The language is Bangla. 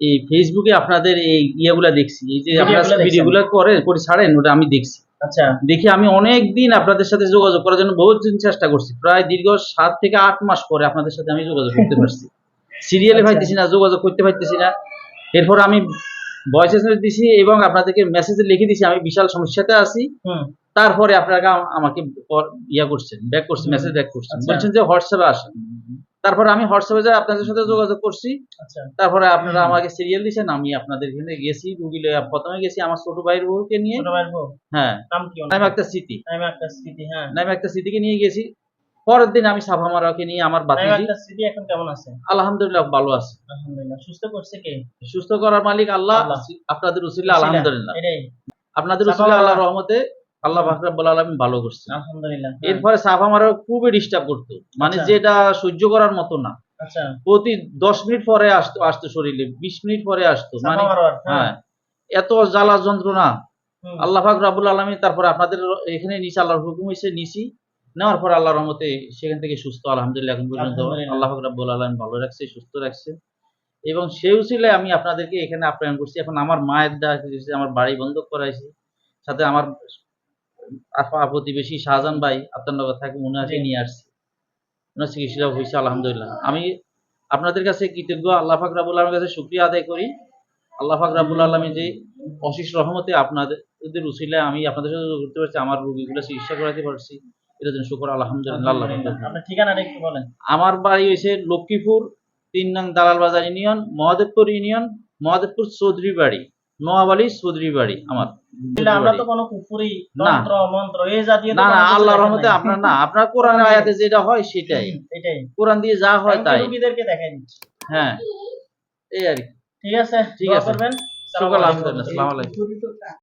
এই ফেসবুকে আপনাদের এই ইয়েগুলা দেখছি এই যে আপনারা ভিডিওগুলো করে করে ছাড়েন ওটা আমি দেখছি। আচ্ছা। দেখি আমি অনেক দিন আপনাদের সাথে যোগাযোগ করার জন্য বহুত দিন চেষ্টা করছি। প্রায় দীর্ঘ সাত থেকে আট মাস পরে আপনাদের সাথে আমি যোগাযোগ করতে পারছি। সিরিয়ালে আচ্ছা। পাইতেছি না যোগাযোগ করতে পারতেছি না। এরপর আমি ভয়েস এসএমএস দিছি এবং আপনাদেরকে মেসেজে লিখে দিছি আমি বিশাল সমস্যাতে আছি। তারপরে আপনারা আমাকে ইয়া করছেন ব্যাক করছেন মেসেজ ব্যাক করছেন। আচ্ছা। বলছেন যে হোয়াটসঅ্যাপে আসেন। তারপরে আমি হোয়াটসঅ্যাপে যাই আপনাদের সাথে যোগাযোগ করছি। আচ্ছা। তারপরে আপনারা আমাকে সিরিয়াল দিয়েছেন আমি আপনাদের এখানে গেছি গুগলে প্রথমে গেছি আমার ছোট ভাইয়ের বউকে নিয়ে। হ্যাঁ। নাম কি একটা স্মৃতি নাইমা একটা স্মৃতি হ্যাঁ। নাম একটা স্মৃতিকে নিয়ে গেছি। পরের দিন আমি সাফা মারাকে নিয়ে আমার বাতিজি এখন কেমন আছে? আলহামদুলিল্লাহ ভালো আছে। আলহামদুলিল্লাহ। সুস্থ করছে কে? সুস্থ করার মালিক আল্লাহ। আপনাদের উসিল্লা আলহামদুলিল্লাহ। আপনাদের সাফা আল্লাহ রহমতে আল্লাহ ফাকরাবুল আলমিন ভালো করছে। আলহামদুলিল্লাহ। হ্যাঁ। এরপরে সাফা খুবই ডিস্টার্ব করতো। মানে আচ্ছা। যেটা সহ্য করার মতো না। আচ্ছা। প্রতি দশ মিনিট পরে আসতো আসতো শরীরে বিশ মিনিট পরে আসতো। মানে হ্যাঁ এত জ্বালা যন্ত্রণা। আল্লাহ পাক রাবুল আলমী তারপরে আপনাদের এখানে নিচে আল্লাহর হুকুম হয়েছে নিছি নেওয়ার পর আল্লাহর রহমতে সেখান থেকে সুস্থ আলহামদুলিল্লাহ এখন পর্যন্ত আল্লাহ পাক রাবুল আলম ভালো রাখছে সুস্থ রাখছে। এবং সেই উচিলে আমি আপনাদেরকে এখানে আপ্যায়ন করছি। এখন আমার মায়ের হয়েছে আমার বাড়ি বন্ধ করাইছি সাথে আমার আপা প্রতিবেশী শাহজাহান ভাই আপনার নগর থাকে মনে আছে নিয়ে আসছি। ওনার চিকিৎসা হয়েছে আলহামদুলিল্লাহ। আমি আপনাদের কাছে কৃতজ্ঞ আল্লাহ পাক রাবুল আলমের কাছে শুক্রিয়া আদায় করি। আল্লাহ পাক রাবুল আলমী যে অশেষ রহমতে আপনাদের উসিলায় আমি আপনাদের সাথে করতে পারছি আমার রুগীগুলো চিকিৎসা করাতে পারছি। এটার জন্য শুকর আলহামদুলিল্লাহ ঠিকানাটা একটু বলেন। আমার বাড়ি হয়েছে লক্ষ্মীপুর তিন নং দালাল বাজার ইউনিয়ন মহাদেবপুর ইউনিয়ন মহাদেবপুর চৌধুরী বাড়ি। নোয়াবালি চৌধুরী বাড়ি আমার আমরা তো কোনো কুফুরি তন্ত্র মন্ত্র এই জাতীয় না না আল্লাহর রহমতে আপনার না আপনার কোরআন আয়াতে যেটা হয় সেটাই। এটাই কোরআন দিয়ে যা হয় তাই। রুগীদেরকে দেখাই দিচ্ছি। হ্যাঁ এই আর কি। ঠিক আছে ঠিক আছে। করবেন। আসসালামু আলাইকুম।